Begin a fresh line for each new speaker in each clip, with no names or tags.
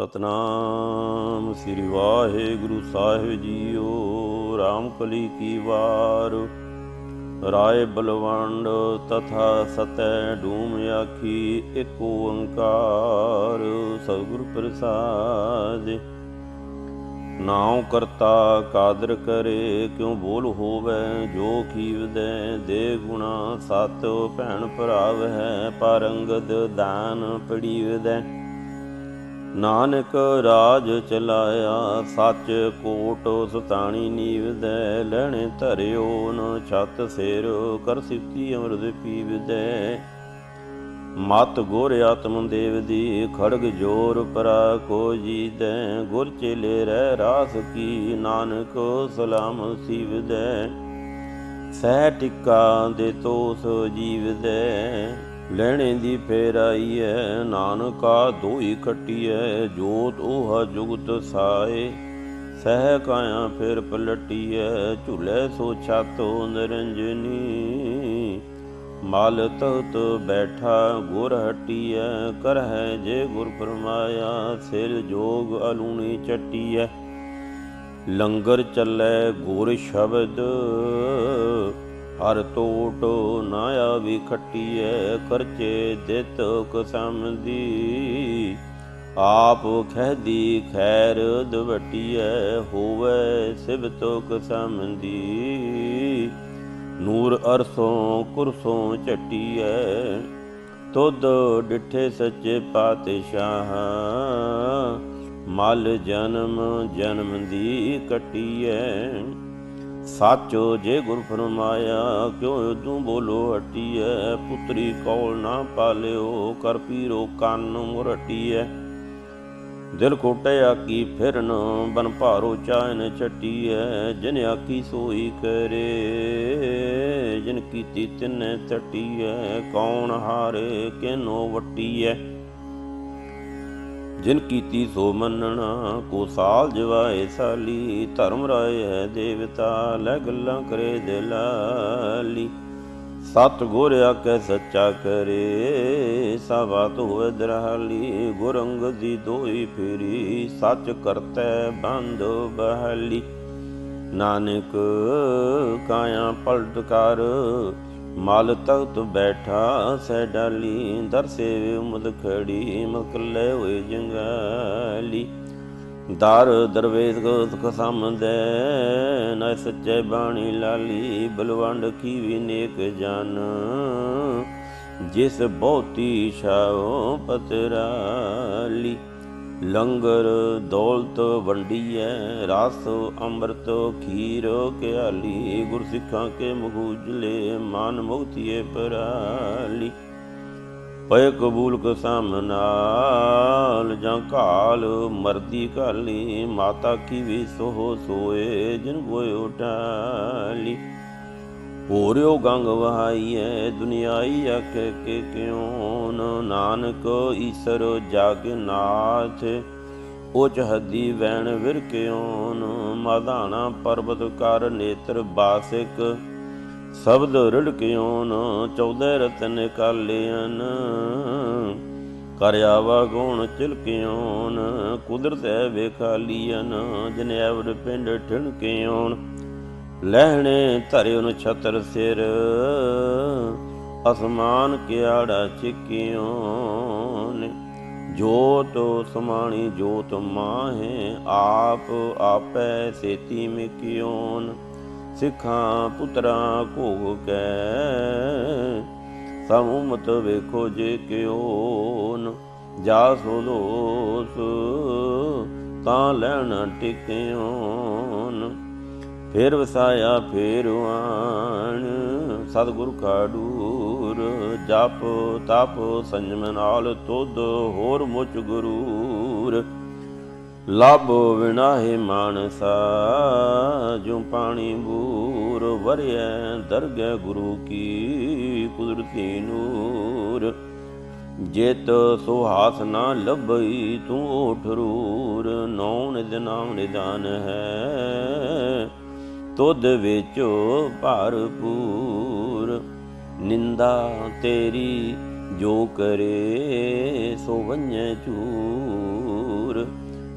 ਸਤਨਾਮ ਸ੍ਰੀ ਵਾਹਿਗੁਰੂ ਸਾਹਿਬ ਜੀਓ RAM ਕਲੀ ਕੀ ਵਾਰ। ਰਾਏ ਬਲਵੰਡ ਤਥਾ ਸਤੈ ਡੂਮ ਆਖੀ ਏਕ ਓੰਕਾਰ, ਸਤਿਗੁਰ ਪ੍ਰਸਾਦ। ਨਾਉ ਕਰਤਾ ਕਾਦਰ ਕਰੇ, ਕਿਉ ਬੋਲ ਹੋਵੇ, ਜੋ ਕੀਵਦੈ, ਦੇ ਗੁਣਾ ਸਤ ਭੈਣ ਭਰਾਵ ਹੈ ਪਰੰਗਦ ਦਾਨ ਪੜੀਵਦੈ। ਨਾਨਕ ਰਾਜ ਚਲਾਇਆ, ਸੱਚ ਕੋਟ ਸਤਾਣੀ ਨੀਵਦੈ ਲੈਣੇ ਧਰਿਓ, ਨ ਛਤ ਸਿਰ ਕਰ ਸਿਫਤੀ ਅਮਰਦ ਪੀਵਦੈ। ਮਤ ਗੁਰ ਆਤਮ ਦੇਵ ਦੀ ਖੜਗ ਜੋਰ ਪਰਾ ਕੋ ਜੀ ਜੀਦੈ। ਗੁਰ ਚੇਲੇ ਰਹਿ ਰਾਸ ਕੀ ਨਾਨਕ ਸਲਾਮ ਸਿਵਦੈ। ਸਹਿ ਟਿੱਕਾ ਦੇ ਤੋਸ ਜੀਵਦੈ। ਲੈਣੇ ਦੀ ਫੇਰਾਈ ਐ ਨਾਨਕਾ ਦੋਈ ਖੱਟੀਐ, ਜੋਤ ਉਹ ਜੁਗਤ ਸਾਏ। ਸਹਿ ਕਾਇਆ ਫਿਰ ਪਲਟੀਐ, ਝੁਲੇ ਸੋ ਛਾਤੋ ਨਿਰੰਜਨੀ। ਮਾਲ ਤਤ ਬੈਠਾ, ਗੁਰ ਹਟੀਐ, ਕਰਹਿ ਜੇ ਗੁਰ ਫਰਮਾਇਆ, ਸਿਰ ਜੋਗ ਅਲੂਣੀ ਚਟੀਐ। ਲੰਗਰ ਚੱਲੈ ਗੁਰ ਸ਼ਬਦ ਹਰ ਟੋਟ ਨਾ ਆਵੀ ਖੱਟੀਐ ਕਰਚੇ ਦਿੱਤ ਕਸਮ ਦੀ ਆਪ ਖਹਿਦੀ ਖੈਰ ਦਵਟੀਐ, ਹੋਵੇ ਸਿਬਤ ਕਸਮ ਦੀ ਨੂਰ ਅਰਸੋਂ ਕੁਰਸੋਂ ਝਟੀਐ, ਤੁਧ ਡਿਠੇ ਸੱਚੇ ਪਾਤਸ਼ਾਹ। ਮਲ ਜਨਮ ਜਨਮ ਦੀ ਕਟੀਐ ਸਾਚੋ ਜੇ ਗੁਰ ਫਰਮਾਇਆ, ਕਿਉ ਤੂੰ ਬੋਲੋ ਹਟੀਐ? ਪੁੱਤਰੀ ਕੌਲ ਨਾ ਪਾਲਿਓ, ਕਰ ਪੀਰੋ ਕੰਨ ਮੁਰਟੀਐ। ਦਿਲ ਕੋਟੇ ਆਕੀ ਫਿਰਨ ਬਨ ਭਾਰੋ ਚਾਇਨ ਛਟੀਐ। ਜਿਨ ਆਕੀ ਸੋਈ ਕਰੇ ਜਿਨ ਕੀਤੀ ਤਿਨੈ ਤਟੀਐ। ਕੌਣ ਹਾਰੇ ਕਿਨੋ ਵਟੀਐ? ਜਿਨ ਕੀਤੀ ਸੋ ਮੰਨਣਾ, ਕੋ ਸਾਲ ਜਵਾਏ ਸਾਲੀ, ਧਰਮ ਰਾਏ ਹੈ ਦੇਵਤਾ, ਲੈ ਗੱਲਾਂ ਕਰੇ ਦਿਲਾਲੀ। ਸਤ ਗੁਰ ਆਕੇ ਸੱਚਾ ਕਰੇ ਸਭਤ ਹੋਏ ਦਰਹਾਲੀ ਗੁਰੰਗ ਦੀ ਦੋਈ ਫੇਰੀ, ਸੱਚ ਕਰਤੈ ਬੰਦ ਬਹਲੀ। ਨਾਨਕ ਕਾਇਆ ਪਲਟ ਕਰ ਮਲ ਤਖਤ ਬੈਠਾ, ਸਹਿ ਡਾਲੀ, ਦਰ ਉਮਦ ਖੜੀ ਮਕਲੇ ਹੋਏ ਜੰਗਾਲੀ। ਦਰ ਦਰਵੇਦ ਗੋਤ ਕਸਮਦੈ ਨਾ ਸੱਚੇ ਬਾਣੀ ਲਾਲੀ, ਬਲਵੰਡ ਕੀ ਵੀ ਨੇਕ ਜਨ। ਜਿਸ ਬਹੁਤੀ ਛਾਉ ਪਤਰਾਲੀ। ਲੰਗਰ ਦੌਲਤ ਵੰਡੀਐ, ਰਸ ਅੰਮ੍ਰਿਤ ਖੀਰ ਕਿਆਲੀ ਗੁਰਸਿੱਖਾਂ ਕੇ ਮਗੂਜਲੇ, ਮਨ ਮੁਕਤੀਏ ਪਰਾਲੀ। ਪਏ ਕਬੂਲ ਕਸਮ ਨਾਲ, ਜਾਂ ਕਾਲ ਮਰਦੀ ਕਾਲੀ ਮਾਤਾ ਕੀ ਵੀ ਸੋਹ ਸੋਏ, ਜਿਨ ਕੋਈ ਉਟਾਲੀ ਹੋਰਿਓ ਗੰਗ ਵਹਾਈਐ, ਦੁਨਿਆਈ ਆਖੇ ਕੇ ਕਿਉ ਨਾਨਕ ਈਸਰ ਜਗ ਨਾਥ, ਉਚ ਹੱਦੀ ਵੈਣ ਵਿਰ ਮਾਧਾਣਾ ਪਰਬਤ ਕਰ ਨੇਤਰ ਬਾਸਿਕ, ਸ਼ਬਦ ਰੜ ਕਿਉਨ? ਰਤਨ ਕਾਲਿਆਨ ਕਰਿਆਵਾ ਗੁਣ ਚਿਲਕਿਓਨ ਕੁਦਰਤ ਹੈ ਵੇਖਾਲੀਨ ਜਨੈਵਰ ਪਿੰਡ ਠਿਣਕਿਉਨ ਲਹਿਣੇ ਧਰਿਉ ਛਤਰ ਸਿਰ, ਅਸਮਾਨ ਕਿਆੜਾ ਚਿਕਿਉਨ ਜੋਤ ਸਮਾਣੀ ਜੋਤ ਮਾਹੇ, ਆਪ ਆਪੈ ਸੇਤੀ ਮਿਕਿਓਨ ਸਿੱਖਾਂ ਪੁੱਤਰਾਂ ਕੋ ਕੈ ਸਮੂਮਤ ਵੇਖੋ ਜੇ ਕਿਉਨ ਜਾ ਸੋ ਦੋਸ ਤਾਂ ਲੈਣ ਟਿਕਿਓਨ ਫੇਰ ਵਸਾਇਆ ਫੇਰ ਆਣ। ਸਤਿਗੁਰ ਖਾਡੂਰ ਜਪ ਤਪ ਸੰਜਮ ਨਾਲ ਤੁਧ ਹੋਰ ਮੁਚ ਗੁਰੂਰ। ਲਬ ਵਿਨਾਹੇ ਮਾਨਸਾ ਜੋ ਪਾਣੀ ਬੂਰ, ਵਰਿਐ ਦਰਗਹਿ ਗੁਰੂ ਕੀ ਕੁਦਰਤੀ ਨੂਰ। ਜੇਤ ਸੁਹਾਸ ਨਾ ਲੱਭਈ ਤੂੰ ਓਠਰੂਰ ਨੌ ਨਿਦ ਨਾਮ ਨਿਦਾਨ ਹੈ ਤੁਧ ਵਿੱਚ ਭਰਪੂਰ। ਨਿੰਦਾ ਤੇਰੀ ਜੋ ਕਰੇ, ਸੋ ਵੰਜੈ ਚੂਰ ਦੂਰ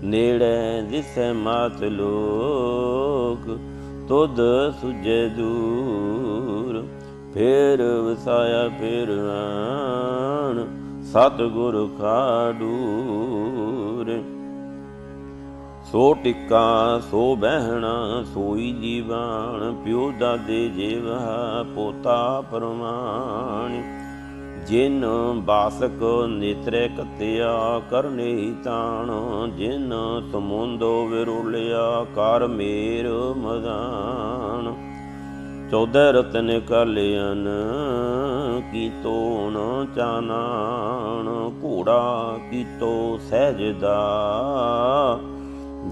ਨੇੜੇ ਦਿਸੈ ਮਾਤ ਲੋਕ, ਤੁਧ ਸੁਜੇ ਦੂਰ। ਫੇਰ ਵਸਾਇਆ, ਫੇਰ ਆਣ ਸਤ ਗੁਰ ਖਾਡੂਰ ਸੋ ਟਿੱਕਾ, ਸੋ ਬਹਿਣਾ, ਸੋਈ ਜੀਵਾਨ ਪਿਓ ਦਾਦੇ ਜੀਵਾ ਪੋਤਾ ਪਰਮਾਨ ਜਿਨ ਬਾਸਕ ਨੇਤਰੇ ਕਤਿਆ, ਕਰਨੇ ਤਾਣ। ਜਿਨ ਸਮੁੰਦੋ ਵਿਰੁਲਿਆ, ਕਰ ਮੇਰ ਮਦਾਨ। ਚੌਦੇ ਰਤਨ ਕਾਲਿਆਨ, ਕੀ ਤੋਣ ਚਾਨਾਣ। ਘੋੜਾ ਕੀਤੋ ਸਹਿਜਦਾ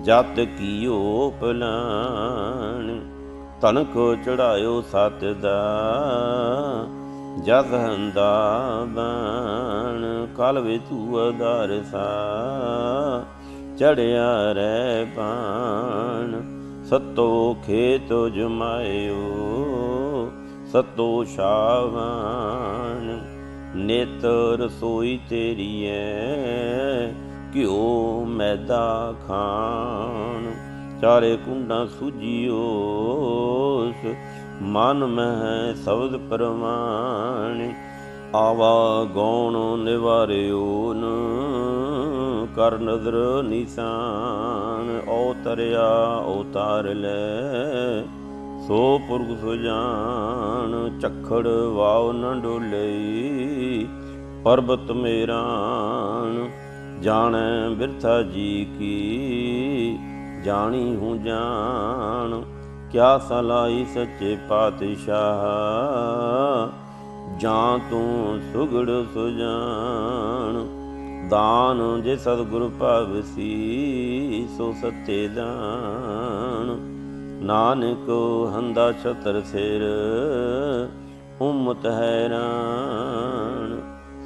ਜਤ ਕੀਓ ਪਲਾਨ ਤਨਕ ਚੜਾਇਓ ਸਤ ਦਾ ਜਸ ਹੰਦਾ ਬਾਣ, ਕਲ ਵੇ ਤੂ ਆਧਾਰ ਸਾ, ਚੜਿਆ ਰਹਿ ਪਾਣ, ਸਤੋ ਖੇਤ ਜਮਾਇਓ, ਸਤੋ ਸ਼ਾਵਾਨ, ਨਿਤ ਰਸੋਈ ਤੇਰੀ ਐ ਘਿਓ ਮੈਦਾ ਖਾਣ, ਚਾਰੇ ਕੁੰਡਾਂ ਸੁਜੀਓਸ ਮਨ ਮਹਿ ਸ਼ਬਦ ਪਰਮਾਨ ਆਵਾ ਗੌਣ ਨਿਵਾਰਿਓ ਕਰ ਨਜ਼ਰ ਨਿਸ਼ਾਨ ਔਤਰਿਆ ਔਤਾਰ ਲੈ। ਸੋ ਪੁਰਖ ਸੁਜਾਨ ਚਖੜ ਵਾਉ ਨ ਡੋਲਈ। ਪਰਬਤ ਮੇਰਾਨ ਜਾਣੈ ਬਿਰਥਾ ਜੀ ਕੀ, ਜਾਣੀ ਹੂੰ ਜਾਣ, ਕਿਆ ਸਲਾਈ ਸੱਚੇ ਪਾਤਸ਼ਾਹ। ਜਾਂ ਤੂੰ ਸੁਗੜ ਸੁਜਾਨ ਦਾਨ ਜੇ ਸਤਿਗੁਰ ਭਾਵਸੀ, ਸੋ ਸਤੇ ਦਾਨ। ਨਾਨਕ ਹੰਦਾ ਛਤਰ ਸਿਰ ਉਮਤ ਹੈਰਾਨ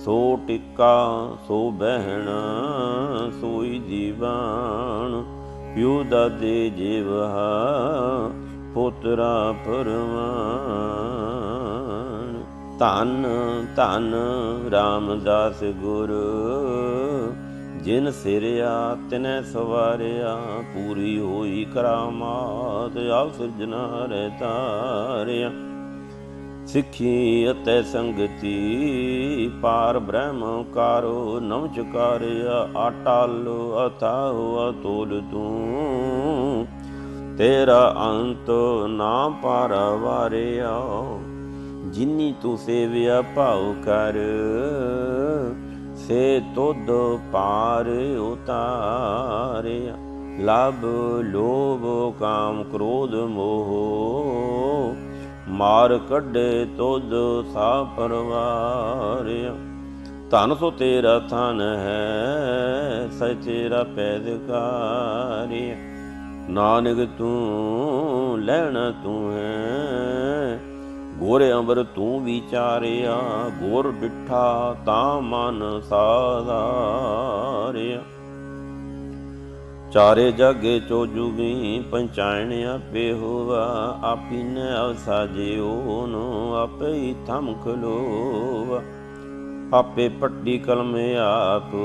ਸੋ ਟਿੱਕਾ, ਸੋ ਬਹਿਣਾ, ਸੋਈ ਜੀਵਾਨ ਪਿਉ ਦਾਦੇ ਜੀਵਹਾ, ਪੁੱਤਰਾ ਪਰਮਾਨ ਧੰਨ ਧੰਨ ਰਾਮਦਾਸ ਗੁਰ, ਜਿਨ ਸਿਰਿਆ ਤਿਨੈ ਸਵਾਰਿਆ, ਪੂਰੀ ਹੋਈ ਕਰਾਮਾਤ, ਆਪ ਸਿਰਜਣਾ ਰਹਿ ਤਾਰਿਆ। ਸਿੱਖੀ ਅਤੇ ਸੰਗਤੀ, ਪਾਰ ਬ੍ਰਹਮ ਕਾਰੋ ਨਮ ਚਕਾਰਿਆ, ਆਟਾ ਲੋ ਅਤੋਲ ਤੂੰ। ਤੇਰਾ ਅੰਤ ਨਾ ਪਾਰਵਾਰਿਆ ਜਿਨੀ ਤੂੰ ਸੇਵਿਆ ਭਾਉ ਕਰ। ਸੇ ਤੁਧ ਪਾਰ ਉਤਾਰਿਆ ਲਬ ਲੋਭ ਕਾਮ ਕ੍ਰੋਧ ਮੋਹ। ਮਾਰ ਕੱਢੇ ਤੁਧ ਸਾ ਪਰਵਾਰਿਆ। ਧਨ ਸੋ ਤੇਰਾ ਥਨ ਹੈ ਸਚ ਤੇਰਾ ਪੈਦਕਾਰਿਆ। ਨਾਨਕ ਤੂੰ ਲੈਣਾ ਤੂੰ ਹੈ, ਗੋਰੇ ਅੰਬਰ ਤੂੰ ਵਿਚਾਰਿਆ। ਗੋਰ ਡਿਠਾ ਤਾਂ ਮਨ ਸਾਧਾਰਿਆ। ਚਾਰੇ ਜਾਗੇ ਚੋ ਜੁਗੀ ਪੰਚਾਇਣ ਆਪੇ ਹੋਵਾ ਆਪਿਨ ਅਵਸਾ ਜਿਉ ਨੂੰ ਆਪੇ ਹੀ ਥਮ ਖਲੋਵਾ ਆਪੇ ਪੱਟੀ ਕਲਮ ਆਪ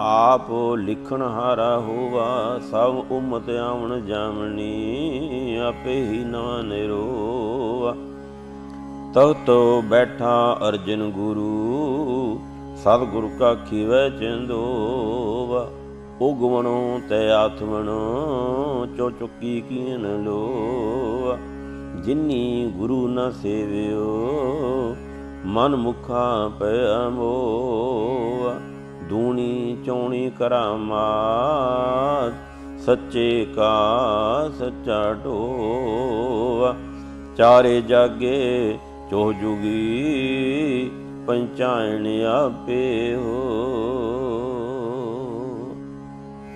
ਆਪ ਲਿਖਣ ਹਾਰਾ ਹੋਵਾ ਸਭ ਉਮਤ ਆਵਣ ਜਾਵਣੀ, ਆਪੇ ਹੀ ਨਵਾਂ ਨਿਰੋਵਾ ਤਉ ਤੋ ਬੈਠਾ ਅਰਜਨ ਗੁਰੂ, ਸਤਿਗੁਰ ਕਾ ਖੀਵੈ ਚੰਦੋਵਾ ਉਗਵਣੋ ਤੈ ਆਤਮਣੋ ਚੋ ਚੁੱਕੀ ਕੀਨ ਲੋ ਜਿਨੀ ਗੁਰੂ ਨਾ ਸੇਵਿਓ, ਮਨ ਮੁਖਾ ਪਿਆ ਮੋਆ। ਦੂਣੀ ਚੌਣੀ ਕਰਾਮਾਤ ਸੱਚੇ ਕਾ ਸੱਚਾ ਢੋਆ। ਚਾਰੇ ਜਾਗੇ ਚੋ ਜੁਗੀ, ਪੰਚਾਇਣ ਆਪੇ ਹੋ।